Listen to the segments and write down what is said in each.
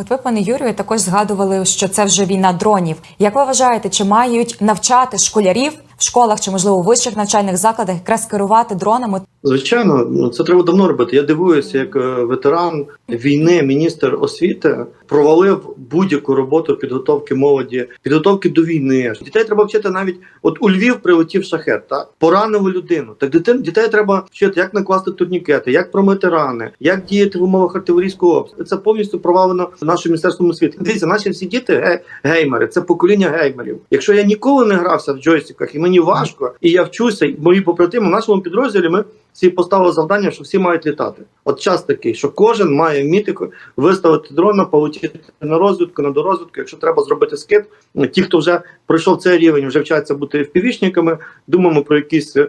От ви, пане Юрію, також згадували, що це вже війна дронів. Як ви вважаєте, чи мають навчати школярів в школах чи можливо у вищих навчальних закладах якраз керувати дронами? Звичайно, ну це треба давно робити. Я дивуюся, як е, ветеран війни, міністр освіти провалив будь-яку роботу підготовки молоді, підготовки до війни. Дітей треба вчити навіть от у Львів прилетів шахет, так поранили людину. Так дитин дітей треба вчити, як накласти турнікети, як промити рани, як діяти в умовах артилерійського обстрілу. Це повністю провалено нашим міністерством освіти. Дивіться, наші всі діти геймери, це покоління геймерів. Якщо я ніколи не грався в джойстиках, і мені важко, і я вчуся, і мої побратими в нашому підрозділі ми всі поставили завдання, що всі мають літати. От час такий, що кожен має вміти виставити дрона, полетіти на розвідку, на дорозвідку. Якщо треба зробити скид, ті, хто вже пройшов цей рівень, вже вчаться бути впівічниками, думаємо про якісь е,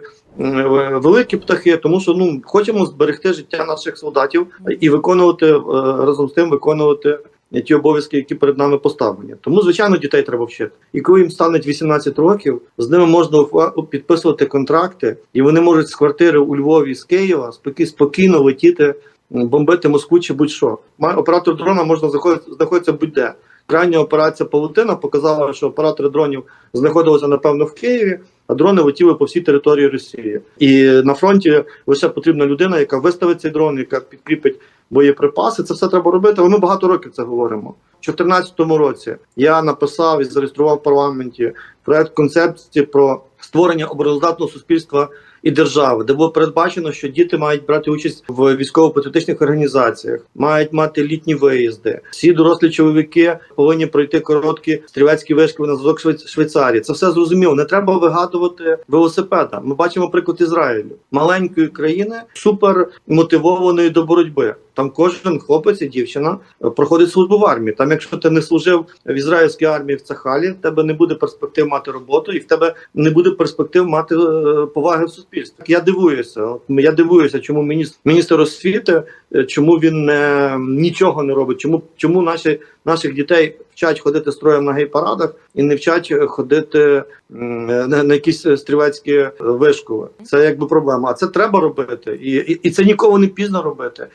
великі птахи, тому що ну хочемо зберегти життя наших солдатів і виконувати е, разом з тим виконувати. Ті обов'язки, які перед нами поставлені, тому звичайно дітей треба вчити. І коли їм стане 18 років, з ними можна підписувати контракти, і вони можуть з квартири у Львові з Києва спокі- спокійно летіти, бомбити Москву чи будь-що. Оператор дрона можна заходити знаходиться будь-де. Крайня операція Павутина показала, що оператори дронів знаходилися напевно в Києві, а дрони летіли по всій території Росії. І на фронті лише потрібна людина, яка виставить цей дрон, яка підкріпить боєприпаси. Це все треба робити. Ми багато років це говоримо. У 2014 році я написав і зареєстрував в парламенті проект концепції про створення обороноздатного суспільства і держави, де було передбачено, що діти мають брати участь в військово-патріотичних організаціях, мають мати літні виїзди. Всі дорослі чоловіки повинні пройти короткі стрілецькі вишколи на зв'язок Швейц- Швейцарії. Це все зрозуміло. Не треба вигадувати велосипеда. Ми бачимо приклад Ізраїлю, маленької країни, супер мотивованої до боротьби. Там кожен хлопець і дівчина е, проходить службу в армії. Там, якщо ти не служив в ізраїльській армії в Цахалі, в тебе не буде перспектив мати роботу, і в тебе не буде перспектив мати е, поваги в суспільстві. Я дивуюся. Я дивуюся, чому міністр міністр освіти, е, чому він не нічого не робить, чому чому наші наших дітей вчать ходити строєм на гей-парадах і не вчать ходити на, на якісь стрілецькі вишколи. Це якби проблема. А це треба робити, і, і, і це ніколи не пізно робити.